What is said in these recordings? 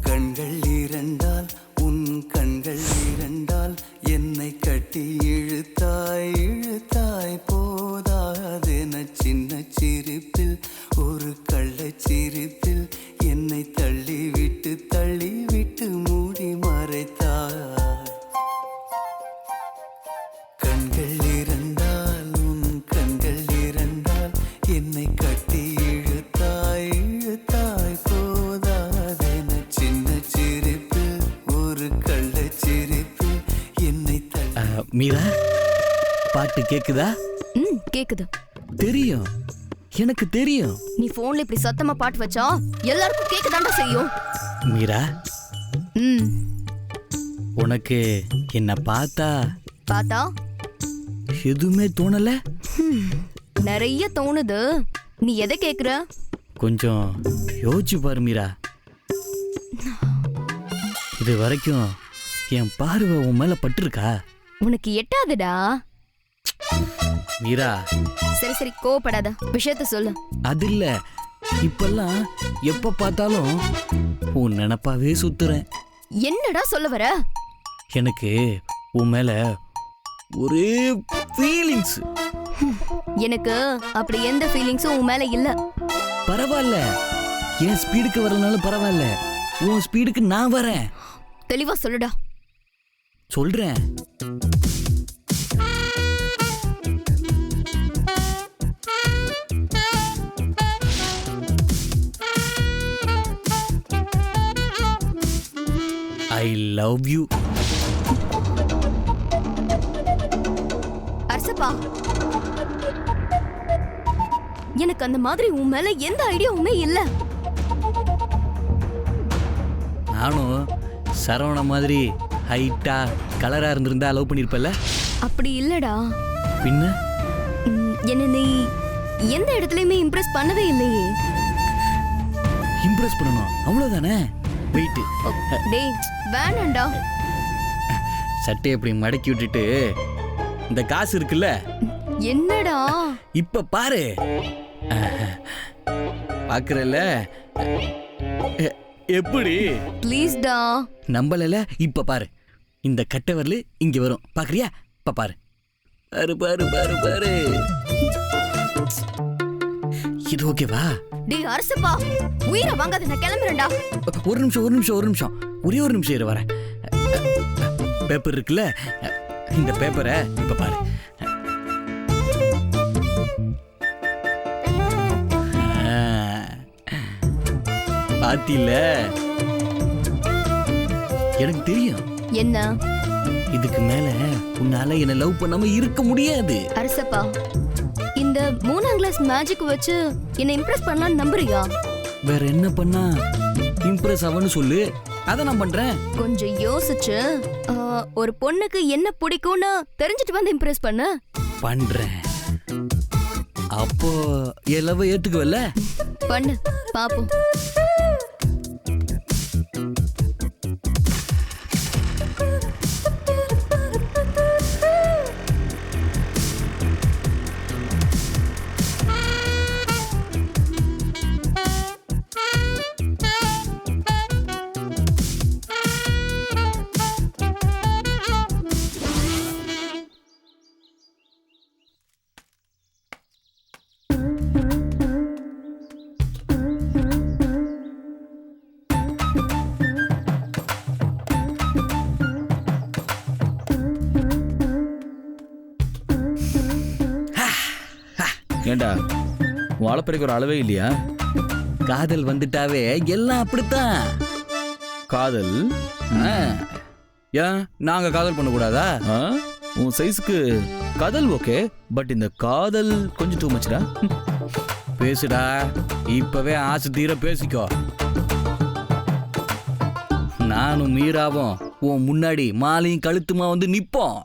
கண்கள் இரண்டால் கேக்குது. தெரியும். எனக்கு தெரியும். நீ போன்ல இப்படி சத்தமா பாட்டு வச்சா எல்லாருக்கும் கேட்கதாண்டா செய்யும். மீரா? ம். உனக்கு என்ன பார்த்தா? பார்த்தா? எதுவுமே தோணல? நிறைய தோணுது. நீ எதை கேக்குற? கொஞ்சம் யோசிச்சு பாரு மீரா. இது வரைக்கும் என் பார்வை உன் மேல பட்டிருக்கா? உனக்கு எட்டாதுடா. மீரா. சரி சரி கோவப்படாத. விஷயத்த சொல்லு. அது இல்ல இப்பெல்லாம் எப்ப பார்த்தாலும் உன் நினப்பாவே சுத்துறேன். என்னடா சொல்ல வர? எனக்கு உன் மேல ஒரே ஃபீலிங்ஸ் எனக்கு அப்படி எந்த ஃபீலிங்ஸும் உன் மேல இல்ல. பரவாயில்ல. என் ஸ்பீடுக்கு வரலனாலும் பரவாயில்ல. உன் ஸ்பீடுக்கு நான் வரேன். தெளிவா சொல்லுடா. சொல்றேன். I love you Arasappa. எனக்கு அந்த மாதிரி உன் மேல எந்த ஐடியாவுமே இல்ல. நானும் சரவண மாதிரி ஹைட்டா கலரா இருந்திருந்தா லவ் பண்ணிருப்பல அப்படி இல்லடா. பின்ன? என்ன நீ எந்த இடத்துலயுமே இம்ப்ரெஸ் பண்ணவே இல்லையே. இம்ப்ரெஸ் பண்ணணும். அவ்வளவுதானே? வெயிட் ஓ, டேய் வேணாண்டா. சட்டையை அப்படி மடக்கி விட்டுட்டு இந்த காசு இருக்குல்ல? என்னடா? இப்ப பாரு. பாக்குறல எப்படி? ப்ளீஸ்டா நம்பலல இப்ப பாரு. இந்த கட்டை வரலு இங்க வரும். பாக்குறியா? இப்ப பாரு. பாரு பாரு பாரு பாரு. இது ஓகேவா டேய் அரசப்பா உயிரை வாங்காத நான் கிளம்புறேன்டா. ஒரு நிமிஷம் ஒரு நிமிஷம் ஒரு நிமிஷம். ஒரே ஒரு நிமிஷம் இரு வரேன். பேப்பர் இருக்குல்ல? இந்த பேப்பரை இப்ப பாரு. பாத்தில? எனக்கு தெரியும். என்ன? இதுக்கு மேல உன்னால என்ன லவ் பண்ணாம இருக்க முடியாது. அரசப்பா இந்த மூணாம் கிளாஸ் மேஜிக் வச்சு என்ன இம்ப்ரெஸ் பண்ணலாம்னு நம்புறியா? வேற என்ன பண்ணா? இம்ப்ரெஸ் ஆவன்னு சொல்லு. அதை நான் பண்றேன். கொஞ்சம் யோசிச்சு ஆ, ஒரு பொண்ணுக்கு என்ன பிடிக்கும்னு தெரிஞ்சுட்டு வந்து இம்ப்ரெஸ் பண்ணு. பண்றேன். அப்போ என் லவ் ஏத்துக்குவல்ல? பண்ணு பாப்போம். ஏண்டா? வாழப்பறைக்கு ஒரு அளவே இல்லையா? காதல் வந்துட்டாவே எல்லாம் அப்படித்தான். காதல். ஏன்? நாங்க காதல் பண்ணக்கூடாதா? உன் சைஸ்க்கு காதல் ஓகே பட் இந்த காதல் கொஞ்சம் டூ. மச்டா பேசுடா. இப்பவே ஆசை தீர பேசிக்கோ. நானும் மீராவும் உன் முன்னாடி மாலையும் கழுத்துமா வந்து நிப்போம்.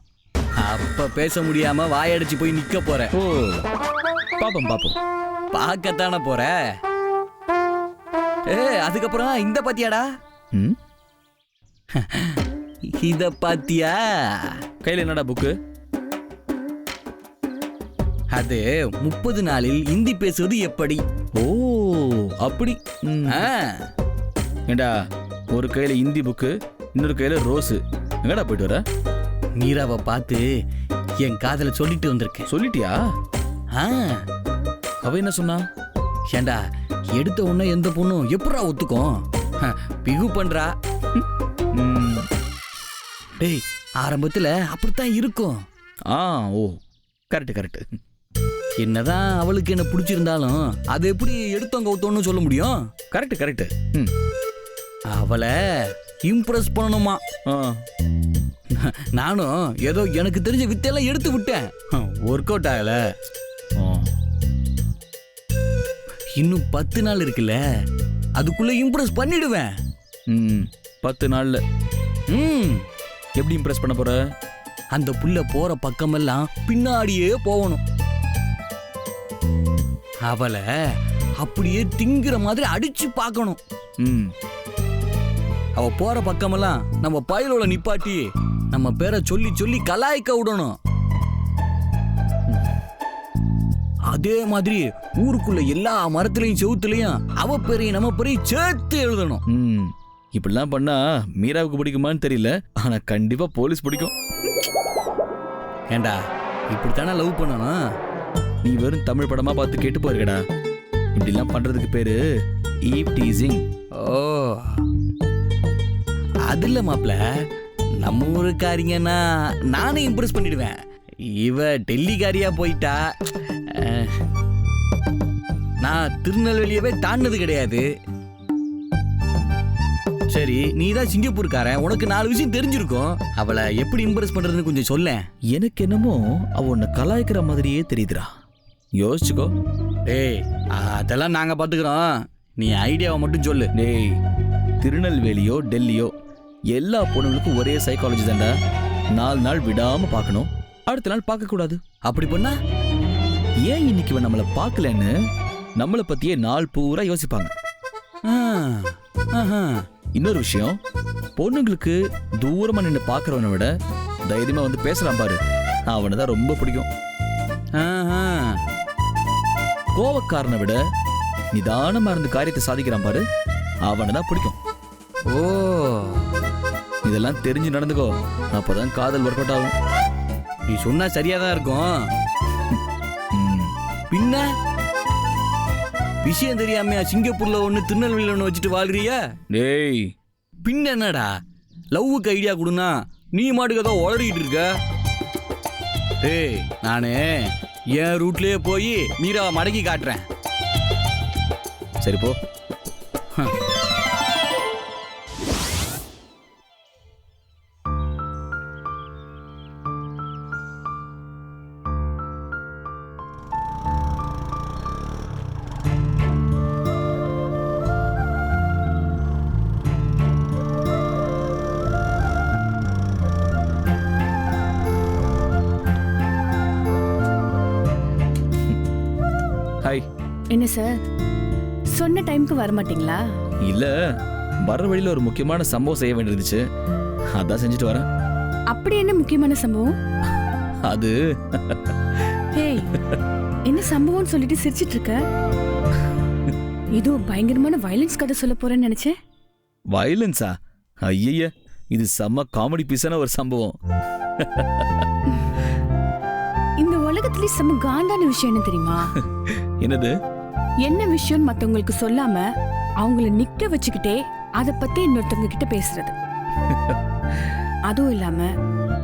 அப்ப பேச முடியாம வாயடிச்சு போய் நிக்க போற ஓ. பாப்போம் பாப்போம். பார்க்கத்தானே போற? ஏ அதுக்கப்புறம் இந்த பாத்தியாடா? ம்? இத பாத்தியா? கையில என்னடா புக்கு அது முப்பது நாளில் இந்தி பேசுவது எப்படி? ஓ அப்படி. ஆ, ஏண்டா ஒரு கையில இந்தி புக்கு இன்னொரு கையில ரோஸு எங்கடா போயிட்டு வர? மீராவை பார்த்து என் காதல சொல்லிட்டு வந்திருக்கேன். சொல்லிட்டியா? ஆ, அவ என்ன சொன்னா? ஏண்டா எடுத்த உடனே எந்த பொண்ணும் எப்படா ஒத்துக்கும்? பிகு பண்றா. ம். டேய் ஆரம்பத்தில் அப்படித்தான் இருக்கும். ஆ ஓ கரெக்ட் கரெக்ட். என்னதான் அவளுக்கு என்ன பிடிச்சிருந்தாலும் அது எப்படி எடுத்தவங்க ஒத்தோன்னு சொல்ல முடியும்? Correct correct. ம். அவளை இம்ப்ரெஸ் பண்ணணுமா? ஆ. நானும் ஏதோ எனக்கு தெரிஞ்ச வித்தையெல்லாம் எடுத்து விட்டேன். ஒர்க் அவுட் ஆகலை. இன்னும் பத்து நாள் இருக்குல்ல? அதுக்குள்ள இம்ப்ரெஸ் பண்ணிடுவேன். ம் பத்து நாள்ல. ம். எப்படி இம்ப்ரெஸ் பண்ண போற? அந்த புள்ள போற பக்கமெல்லாம் பின்னாடியே போகணும். அவளை அப்படியே திங்கிற மாதிரி அடிச்சு பார்க்கணும். ம். அவ போற பக்கமெல்லாம் நம்ம பயலோட நிப்பாட்டி நம்ம பேரை சொல்லி சொல்லி கலாய்க்க விடணும். அதே மாதிரி ஊருக்குள்ள எல்லா மரத்துலயும் செவுத்துலயும் அவ பேரையும் நம்ம பேரையும் சேர்த்து எழுதணும். ம். இப்படிலாம் பண்ணா மீராவுக்கு பிடிக்குமான்னு தெரியல. ஆனா கண்டிப்பா போலீஸ் பிடிக்கும். ஏண்டா இப்படித்தானே லவ் பண்ணணும்? நீ வெறும் தமிழ் படமா பார்த்து கேட்டு போயிருக்கடா. இப்படிலாம் பண்றதுக்கு பேரு ஈவ் டீசிங் ஓ. அது இல்ல மாப்ள நம்ம ஊருக்காரிங்கன்னா நானே இம்ப்ரெஸ் பண்ணிடுவேன். இவ டெல்லிக்காரியா போயிட்டா நான் திருநெல்வேலியவே தாண்டது கிடையாது. சரி நீ தான் சிங்கப்பூர்காரன். உனக்கு நாலு விஷயம் தெரிஞ்சிருக்கும். அவளை எப்படி இம்ப்ரெஸ் பண்றதுன்னு கொஞ்சம் சொல்லேன். எனக்கு என்னமோ அவ உன்னை கலாய்க்கிற மாதிரியே தெரியுதுடா. யோசிச்சுக்கோ. டேய் அதெல்லாம் நாங்க பாத்துக்கிறோம். நீ ஐடியாவை மட்டும் சொல்லு. டேய் திருநெல்வேலியோ டெல்லியோ எல்லா பொண்ணுங்களுக்கும் ஒரே சைக்காலஜி தான்டா. நாலு நாள் விடாம பார்க்கணும். அடுத்த நாள் பார்க்க கூடாது அப்படி பண்ணா? ஏன் இன்னைக்கு இவன் நம்மளை பார்க்கலன்னு? நம்மளை பத்தியே நாள் பூரா யோசிப்பாங்க. இன்னொரு விஷயம் பொண்ணுங்களுக்கு தூரமா நின்று பாக்குறவனை விட தைரியமா வந்து பேசலாம் பாரு. அவனை தான் ரொம்ப பிடிக்கும். கோவக்காரனை விட நிதானமா இருந்து காரியத்தை சாதிக்கிறான் பாரு. அவனை தான் பிடிக்கும். ஓ. இதெல்லாம் தெரிஞ்சு நடந்துக்கோ. அப்பதான் காதல் ஒர்க் அவுட் ஆகும். நீ சொன்னா சரியா தான் இருக்கும். பின்ன? விஷயம் தெரியாமையா சிங்கப்பூர்ல ஒண்ணு திருநெல்வேலியில ஒண்ணு வச்சுட்டு வாழ்றியா டேய். பின்ன என்னடா? லவ்வுக்கு ஐடியா கொடுனா நீ மாட்டுக்கு ஏதோ உளறிட்டு இருக்க? ஏய் நானு என் ரூட்லயே போய் மீராவை மடக்கி காட்டுறேன். சரி போ. என்ன சார்? சொன்ன டைம்க்கு வர மாட்டீங்களா? இல்ல வர்ற வழியில ஒரு முக்கியமான சம்பவம் செய்ய வேண்டியிருந்துச்சு. அதான் செஞ்சுட்டு வரேன். அப்படி என்ன முக்கியமான சம்பவம்? அது ஏய் என்ன சம்பவம்னு சொல்லிட்டு சிரிச்சிட்டு இருக்க? இதோ பயங்கரமான வயலன்ஸ் கதை சொல்ல போறேன்னு நினைச்சேன். வயலன்ஸா ஐயய்ய இது செம்ம காமெடி பீஸான ஒரு சம்பவம். இந்த உலகத்திலே செம்ம காண்டான விஷயம் என்ன தெரியுமா? என்னது? என்ன விஷயம் மத்தவங்களுக்கு சொல்லாம அவங்கள நிக்க வச்சுக்கிட்டே அத பத்தி இன்னொருத்தவங்க கிட்ட பேசுறது. அதுவும் இல்லாம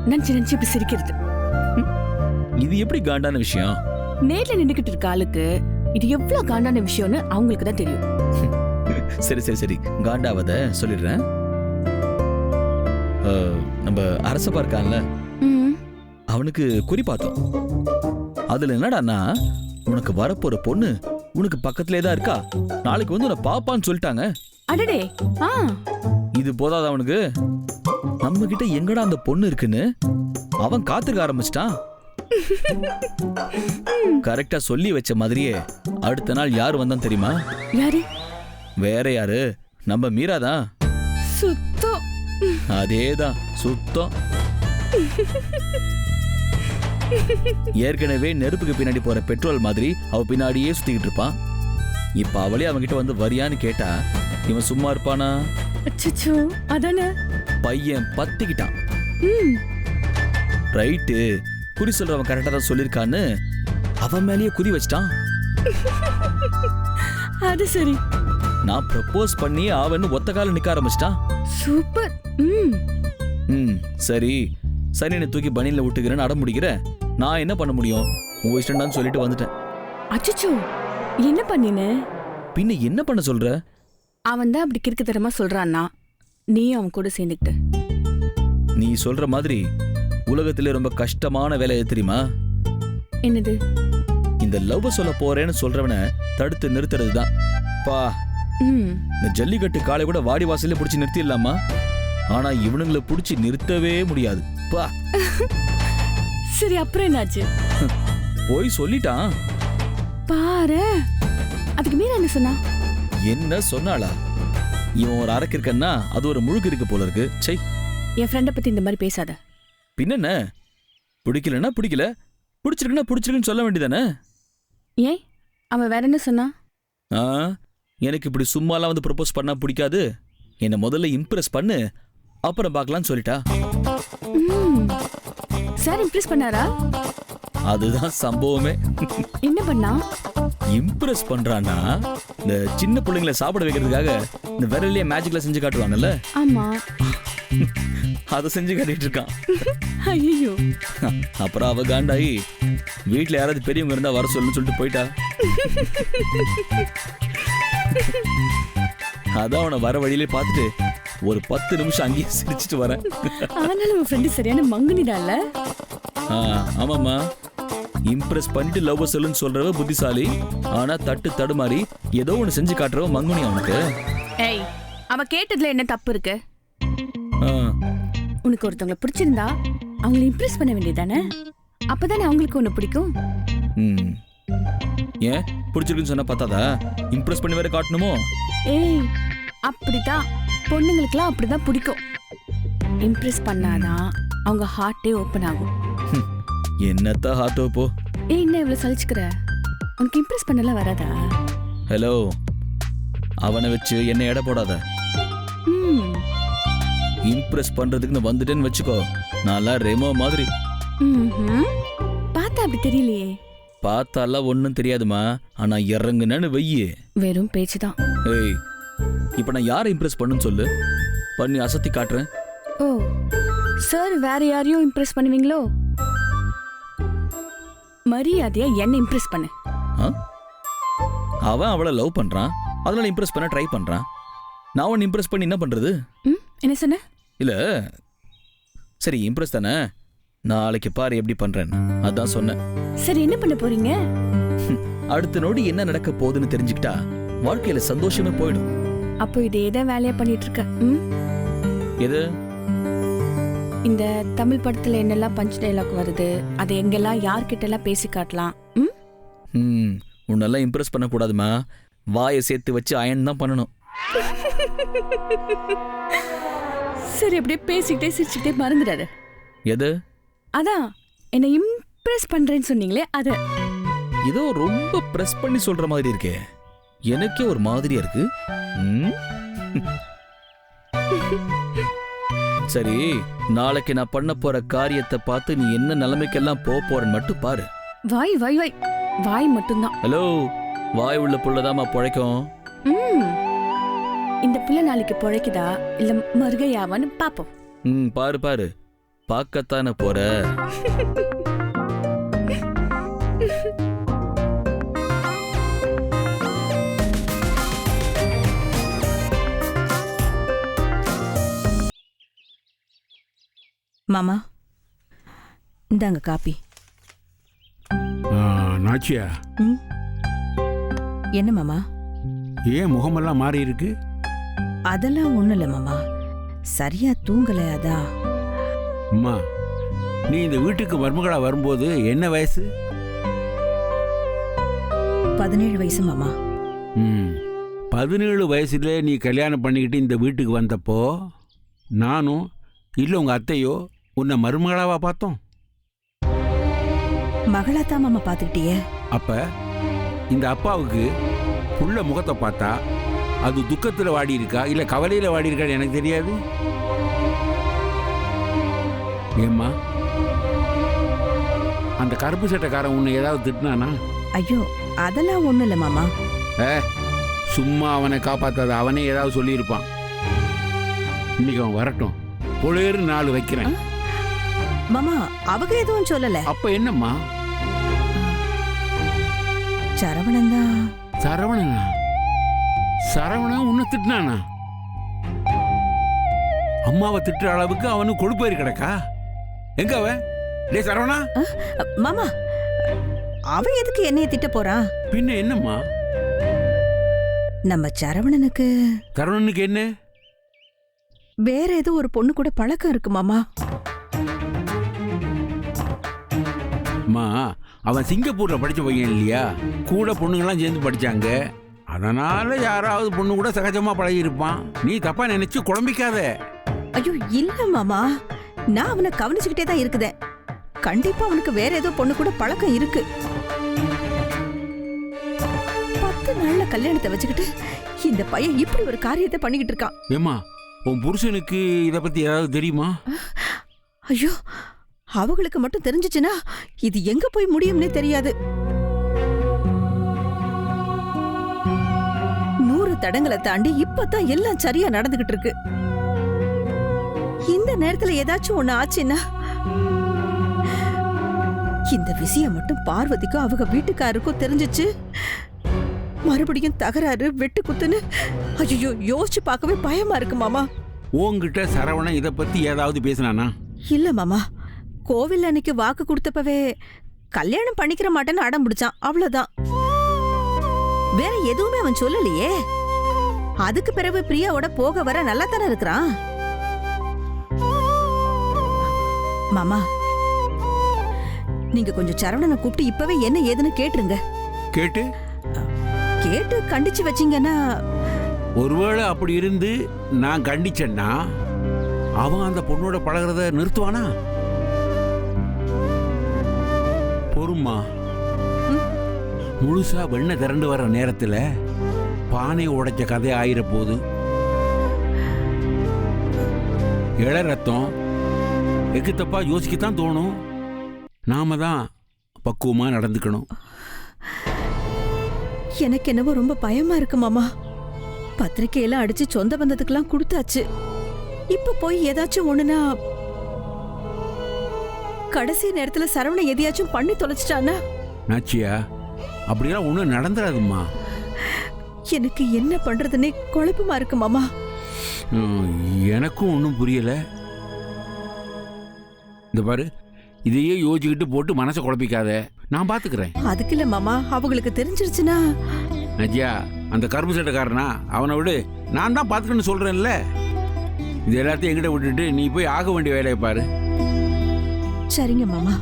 நினைச்சு நினைச்சு இப்படி சிரிக்கிறது. இது எப்படி காண்டான விஷயம்? நேர்ல நின்னுகிட்டு இருக்க ஆளுக்கு இது எவ்வளவு காண்டான விஷயம்னு அவங்களுக்கு தான் தெரியும். சரி சரி சரி. காண்டாவத சொல்லிடுறேன். நம்ம அரசப்பா இருக்கான்ல அவனுக்கு குறி பார்த்தோம். அதுல என்னடான்னா உனக்கு வரப்போற பொண்ணு உனக்கு பக்கத்திலே தான் இருக்கா? நாளைக்கு வந்து உன்னை பாப்பான்னு சொல்லிட்டாங்க. அடடே ஆ. இது போதாது அவனுக்கு நம்ம கிட்ட எங்கடா அந்த பொண்ணு இருக்குன்னு? அவன் காத்துக்க ஆரம்பிச்சிட்டான். கரெக்டா சொல்லி வச்ச மாதிரியே அடுத்த நாள் யார் வந்தான் தெரியுமா? யாரு? வேற யாரு? நம்ம மீரா தான். சுத்தம். அதேதான் சுத்தம். ஏற்கனவே நெருப்புக்கு பின்னாடி போற பெட்ரோல் மாதிரி அவ பின்னாடியே சுத்திக்கிட்டு இருப்பான் இப்ப அவளே அவன்கிட்ட வந்து வரியான்னு கேட்டா இவன் சும்மா இருப்பானா? அச்சச்சோ அதானே? பையன் பத்திக்கிட்டான். ம். ரைட்டு. குறி சொல்றவன் கரெக்டா தான் சொல்லியிருக்கான்னு அவன் மேலேயே குறி வச்சிட்டான். அது சரி. நான் ப்ரப்போஸ் பண்ணி அவன் ஒத்த கால நிக்க ஆரம்பிச்சிட்டான். சூப்பர். ம். ம் சரி. சரி நீ தூக்கி பனியில விட்டுக்கிறேன்னு அடம் முடிக்கிற நான் என்ன பண்ண முடியும்? உங்க இஷ்டம்டான்னு சொல்லிட்டு வந்துட்டேன். அச்சச்சோ என்ன பண்ணின? பின்ன என்ன பண்ண சொல்ற? அவன் தான் அப்படி கிறுக்குத்தனமா சொல்றான்னா? நீ அவன் கூட சேர்ந்துக்கிட்ட. நீ சொல்ற மாதிரி உலகத்திலே ரொம்ப கஷ்டமான வேலை எது தெரியுமா? என்னது? இந்த லவ் சொல்ல போறேன்னு சொல்றவனை தடுத்து நிறுத்துறது தான் பா. ம். இந்த ஜல்லிக்கட்டு காலை கூட வாடி வாசல்ல பிடிச்சி நிறுத்திடலாமா? ஆனா இவனுங்களை பிடிச்சி நிறுத்தவே முடியாது. பா. சரி அப்புறம் என்னாச்சு? போய் சொல்லிட்டான். பாரு. அதுக்கு மீறி என்ன சொன்னா என்ன சொன்னாளா? இவன் ஒரு அரக்கு இருக்கன்னா அது ஒரு முழுக்கு இருக்கு போல இருக்கு. சை என் ஃப்ரெண்டை பத்தி இந்த மாதிரி பேசாத. பின்னென்ன? பிடிக்கலன்னா பிடிக்கல. பிடிச்சிருக்குன்னா பிடிச்சிருக்குன்னு சொல்ல வேண்டியதானே? ஏன் அவன் வேற என்ன சொன்னா ஆ எனக்கு இப்படி சும்மாலாம் வந்து ப்ரப்போஸ் பண்ணா பிடிக்காது. என்னை முதல்ல இம்ப்ரெஸ் பண்ணு. அப்புறம் பார்க்கலாம்னு சொல்லிட்டா. சார் இம்ப்ரெஸ் பண்ணாரா? அதுதான் சம்பவமே. என்ன பண்ணா? இம்ப்ரெஸ் பண்றான்னா இந்த சின்ன பிள்ளைங்களை சாப்பிட வைக்கிறதுக்காக இந்த விரலையே மேஜிக்ல செஞ்சு காட்டுவாங்கல்ல? ஆமா. அதை செஞ்சு காட்டிட்டு இருக்கான். ஐயோ அப்புறம் அவ காண்டாயி வீட்ல யாராவது பெரியவங்க இருந்தா வர சொல்லுன்னு சொல்லிட்டு போயிட்டா. அதான் அவனை வர வழியிலே பார்த்துட்டு ஒரு பத்து நிமிஷம் அங்கேயே சிரிச்சிட்டு வரேன். ஆனாலும் உன் ஃப்ரெண்டு சரியான மங்குனிடால? ஆ, ஆமாம்மா. இம்ப்ரெஸ் பண்ணிட்டு லவ் சொல்லுன்னு சொல்றவ புத்திசாலி. ஆனா தட்டு தடுமாறி ஏதோ ஒன்று செஞ்சு காட்டுறவ மங்குனி அவனுக்கு. ஏய் அவ கேட்டதுல என்ன தப்பு இருக்கு? ஆ, உனக்கு ஒருத்தவங்களை பிடிச்சிருந்தா அவங்கள இம்ப்ரெஸ் பண்ண வேண்டியதானே அப்பதானே அவங்களுக்கு ஒண்ணு பிடிக்கும்? ம். ஏன்? பிடிச்சிருக்குன்னு சொன்னா பார்த்தாதா இம்ப்ரெஸ் பண்ணி வேற காட்டணுமோ? ஏய் அப்படிதான் பொண்ணுங்களுக்குலாம் அப்படிதான் பிடிக்கும். இம்ப்ரெஸ் பண்ணாதான் அவங்க ஹார்ட்டே ஓப்பன் ஆகும். என்னத்த ஹார்ட்டோ போ ஏய் என்ன இவ்வளவு சலிச்சுக்கிற? உனக்கு இம்ப்ரெஸ் பண்ணலாம் வராதா? ஹலோ அவனை வச்சு என்ன எடை போடாத. இம்ப்ரெஸ் பண்றதுக்குன்னு வந்துட்டேன்னு வச்சுக்கோ. நான்லாம் ரெமோ மாதிரி. பார்த்தா அப்படி தெரியலையே. பார்த்தாலாம் ஒன்றும் தெரியாதுமா ஆனா இறங்குனேன்னு வெய்யு வெறும் பேச்சு தான் ஏய் இப்போ நான் யாரை இம்ப்ரெஸ் பண்ணுன்னு சொல்லு. பண்ணி அசத்தி காட்டுறேன். ஓ சார் வேற யாரையும் இம்ப்ரெஸ் பண்ணுவீங்களோ? மரியாதையா என்ன இம்ப்ரெஸ் பண்ணு. ஆ? அவன் அவளை லவ் பண்றான். அதனால இம்ப்ரெஸ் பண்ண ட்ரை பண்றான். நான் அவனை இம்ப்ரெஸ் பண்ணி என்ன பண்றது? ம் என்ன சொன்ன? இல்ல சரி இம்ப்ரெஸ் தானே? நாளைக்கு பாரு எப்படி பண்றேன்னு அதான் சொன்னேன். சரி என்ன பண்ண போறீங்க? அடுத்த நொடி என்ன நடக்க போகுதுன்னு தெரிஞ்சுக்கிட்டா வாழ்க்கையில சந்தோஷமே போயிடும். அப்போ இதே தான் வேலையா பண்ணிட்டு இருக்க ம்? எது? இந்த தமிழ் படத்துல என்னெல்லாம் பஞ்ச் டைலாக் வருது அதை எங்கெல்லாம் யார்கிட்ட எல்லாம் பேசி காட்டலாம் ம்? ம் உன்னெல்லாம் இம்ப்ரெஸ் பண்ணக்கூடாதுமா. வாயை சேர்த்து வச்சு அயன் தான் பண்ணணும். சரி அப்படியே பேசிக்கிட்டே சிரிச்சுக்கிட்டே மறந்துடாத. எது? அதான் என்னை இம்ப்ரெஸ் பண்றேன்னு சொன்னீங்களே அத. ஏதோ ரொம்ப ப்ரெஸ் பண்ணி சொல்ற மாதிரி இருக்கே. எனக்கே ஒரு மாதிரியா இருக்கு. ம்? சரி நாளைக்கு நான் பண்ண போற காரியத்தை பார்த்து நீ என்ன நிலைமைக்கெல்லாம் போக போறன்னு மட்டும் பாரு. வாய் வாய் வாய். வாய் மட்டும்தான். ஹலோ வாய் உள்ள புள்ளதாமா பொழைக்கும். ம். இந்த பிள்ளை நாளைக்கு பொழைக்குதா? இல்ல மறுகையாவான்னு பாப்போம். ம் பாரு பாரு. பார்க்கத்தானே போற? மாமா. இந்தாங்க காப்பி நாச்சியா? என்ன மாமா? ஏன் முகமெல்லாம் மாறி இருக்கு? அதெல்லாம் ஒண்ணும் இல்ல மாமா. சரியா தூங்கல அதான் அம்மா நீ இந்த வீட்டுக்கு மருமகளா வரும்போது என்ன வயசு? பதினேழு வயசு மாமா. ம் பதினேழு வயசுல நீ கல்யாணம் பண்ணிக்கிட்டு இந்த வீட்டுக்கு வந்தப்போ நானும் இல்லை உங்கள் அத்தையோ உன்னை மருமகளாவா பார்த்தோம். மகளாத்தான் மாமா பாத்துக்கிட்டியே அப்போ இந்த அப்பாவுக்கு புள்ள முகத்தை பார்த்தா அது துக்கத்தில் வாடி இருக்கா இல்லை கவலையில் வாடி இருக்கான்னு எனக்கு தெரியாது? ஏம்மா? அந்த கருப்பு சட்டைக்காரன் உன்னை ஏதாவது திட்டினானா? ஐயோ அதெல்லாம் ஒண்ணும் இல்ல மாமா. சும்மா அவனை காப்பாத்தாத அவனே ஏதாவது சொல்லியிருப்பான். இன்னைக்கு அவன் வரட்டும். பொழுது நாலு வைக்கிறேன். மாமா அவங்க எதுவும் சொல்லல. அப்ப என்னம்மா? சரவணன் தான் சரவணனா? சரவணன் உன்னை திட்டினானா? அம்மாவை திட்டுற அளவுக்கு அவனுக்கு கொழுப்பேறி கிடக்கா? எங்க அவன் டே சரவணா? மாமா அவன் எதுக்கு என்னைய திட்ட போறான் பின்ன என்னம்மா? நம்ம சரவணனுக்கு சரவணனுக்கு என்ன? வேற ஏதோ ஒரு பொண்ணு கூட பழக்கம் இருக்கு மாமா. அம்மா அவன் சிங்கப்பூர்ல படிச்ச பையன் இல்லையா? கூட பொண்ணுங்கெல்லாம் சேர்ந்து படிச்சாங்க. அதனால யாராவது பொண்ணு கூட சகஜமா பழகி இருப்பான் நீ தப்பா நினைச்சு குழம்பிக்காத. ஐயோ இல்ல மாமா. நான் அவனை கவனிச்சுக்கிட்டே தான் இருக்குதேன். கண்டிப்பா அவனுக்கு வேற ஏதோ பொண்ணு கூட பழக்கம் இருக்கு. பத்து நாள்ல கல்யாணத்தை வச்சுக்கிட்டு இந்த பையன் இப்படி ஒரு காரியத்தை பண்ணிக்கிட்டு இருக்கான். ஏம்மா உன் புருஷனுக்கு இதை பத்தி ஏதாவது தெரியுமா? ஐயோ அவங்களுக்கு மட்டும் தெரிஞ்சுச்சுன்னா இது எங்க போய் முடியும்னே தெரியாது. நூறு தடங்களை தாண்டி இப்பதான் எல்லாம் சரியா நடந்துகிட்டு இருக்கு. இந்த நேரத்துல ஏதாச்சும் ஒண்ணு ஆச்சுன்னா இந்த விஷயம் மட்டும் பார்வதிக்கும் அவங்க வீட்டுக்காருக்கும் தெரிஞ்சுச்சு. மறுபடியும் தகராறு வெட்டு குத்துன்னு ஐயோ யோசிச்சு பார்க்கவே பயமா இருக்கு மாமா. உன்கிட்ட சரவணன் இதை பத்தி ஏதாவது பேசினானா? இல்ல மாமா. கோவில் அன்னைக்கு வாக்கு கொடுத்தப்பவே கல்யாணம் பண்ணிக்கிற மாட்டேன்னு அடம் பிடிச்சான். அவ்வளவுதான். வேற எதுவுமே அவன் சொல்லலையே. அதுக்கு பிறகு பிரியாவோட போக வர நல்லா தானே இருக்கிறான்? மாமா நீங்க கொஞ்சம் சரவணனை கூப்பிட்டு இப்பவே என்ன ஏதுன்னு கேட்டுருங்க. கேட்டு? கேட்டு கண்டிச்சு வச்சீங்கன்னா ஒருவேளை அப்படி இருந்து நான் கண்டிச்சேன்னா அவன் அந்த பொண்ணோட பழகுறத நிறுத்துவானா? போரும்மா முழுசா வெண்ண திரண்டு வர நேரத்துல பானை உடைச்ச கதை ஆயிர போது. இள ரத்தம் எக்கு தப்பா யோசிக்கத்தான் தோணும். நாம தான் பக்குவமா நடந்துக்கணும். எனக்கு என்னவோ ரொம்ப பயமா இருக்கு மாமா. பத்திரிக்கையெல்லாம் அடிச்சு சொந்த பந்தத்துக்கெல்லாம் கொடுத்தாச்சு. இப்ப போய் ஏதாச்சும் ஒண்ணுனா கடைசி நேரத்துல சரவண எதையாச்சும் பண்ணி தொலைச்சிட்டானா நாச்சியா அப்படியெல்லாம் ஒன்றும் நடந்துடாதும்மா. எனக்கு என்ன பண்றதுன்னே குழப்பமா இருக்கு மாமா. எனக்கும் ஒன்றும் புரியல. இந்த பாரு இதையே யோசிச்சுக்கிட்டு போட்டு மனசை குழப்பிக்காத. நான் பார்த்துக்கிறேன் அதுக்கு இல்ல மாமா. அவங்களுக்கு தெரிஞ்சிருச்சுன்னா? நஜியா அந்த கரும்பு சட்டைக்காரனா அவனை விடு. நான் தான் பார்த்துக்கன்னு சொல்கிறேன்ல இது எல்லாத்தையும் எங்கிட்ட விட்டுட்டு நீ போய் ஆக வேண்டிய வேலையை பாரு. சரிங்க மாமா.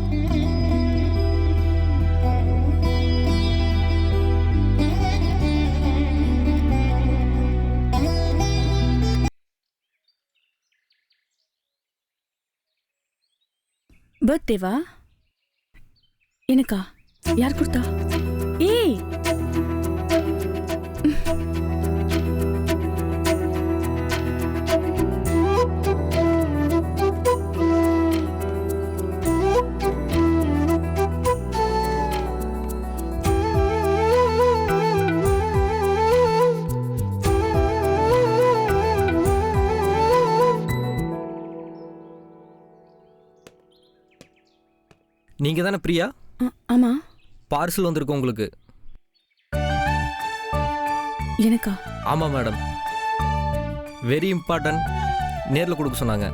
பர்த்டேவா எனக்கா? யார் கொடுத்தா? நீங்க தானே பிரியா ஆமா. பார்சல் வந்திருக்கு உங்களுக்கு. எனக்கா? ஆமா மேடம். வெரி இம்பார்ட்டன்ட் நேரில் கொடுக்க சொன்னாங்க.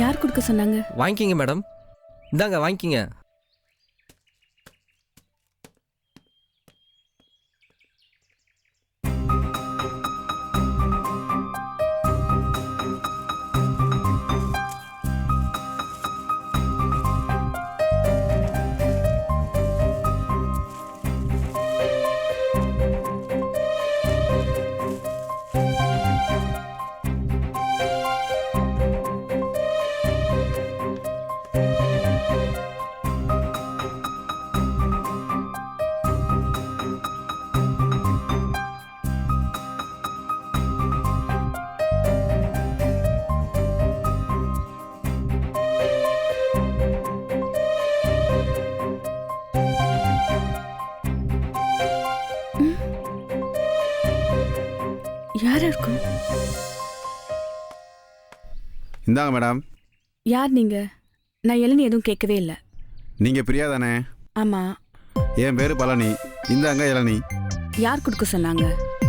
யார் கொடுக்க சொன்னாங்க? வாங்கிக்கிங்க மேடம். இந்தாங்க வாங்கிக்கிங்க. இந்தாங்க மேடம். யார் நீங்க? நான் இளநீ எதுவும் கேட்கவே இல்லை. நீங்கள் பிரியா தானே? ஆமா. என் பேர் பழனி. இந்தாங்க இளநி யார் கொடுக்க சொன்னாங்க?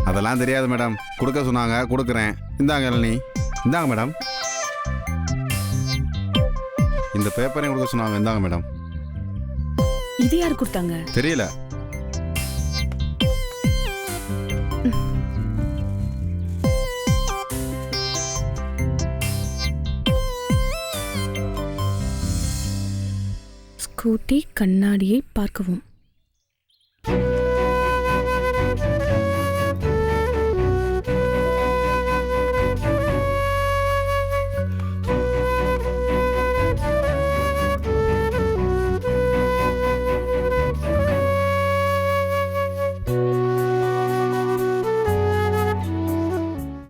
அதெல்லாம் தெரியாது மேடம். கொடுக்க சொன்னாங்க கொடுக்குறேன். இந்தாங்க இளநி இந்தாங்க மேடம். இந்த பேப்பரையும் கொடுக்க சொன்னாங்க. இந்தாங்க மேடம். இது யார் கொடுத்தாங்க? தெரியல. ஸ்கூட்டி கண்ணாடியை பார்க்கவும்.